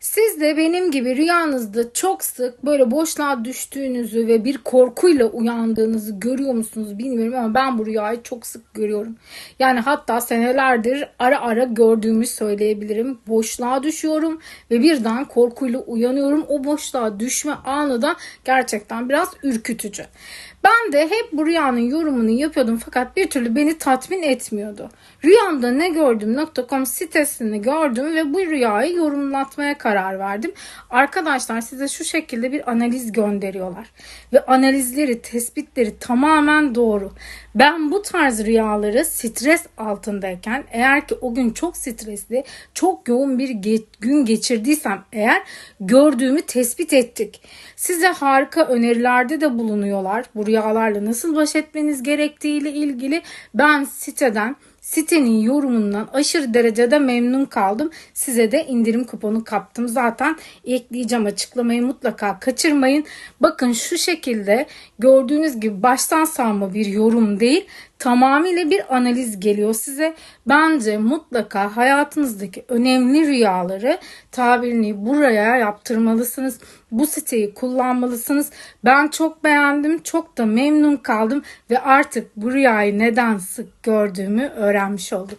Siz de benim gibi rüyanızda çok sık böyle boşluğa düştüğünüzü ve bir korkuyla uyandığınızı görüyor musunuz bilmiyorum ama ben bu rüyayı çok sık görüyorum. Yani hatta senelerdir ara ara gördüğümü söyleyebilirim. Boşluğa düşüyorum ve birden korkuyla uyanıyorum. O boşluğa düşme anı da gerçekten biraz ürkütücü. Ben de hep bu rüyanın yorumunu yapıyordum fakat bir türlü beni tatmin etmiyordu. Rüyamda ne gördüm.com sitesini gördüm ve bu rüyayı yorumlatmaya karar verdim. Arkadaşlar size şu şekilde bir analiz gönderiyorlar. Ve analizleri, tespitleri tamamen doğru. Ben bu tarz rüyaları stres altındayken eğer ki o gün çok stresli, çok yoğun bir ge- gün geçirdiysem eğer gördüğümü tespit ettik. Size harika önerilerde de bulunuyorlar. Bu rüyalarla nasıl baş etmeniz gerektiği ile ilgili ben siteden Sitenin yorumundan aşırı derecede memnun kaldım. Size de indirim kuponu kaptım. Zaten ekleyeceğim açıklamayı mutlaka kaçırmayın. Bakın şu şekilde gördüğünüz gibi baştan savma bir yorum değil tamamıyla bir analiz geliyor size. Bence mutlaka hayatınızdaki önemli rüyaları tabirini buraya yaptırmalısınız. Bu siteyi kullanmalısınız. Ben çok beğendim, çok da memnun kaldım ve artık bu rüyayı neden sık gördüğümü öğrenmiş oldum.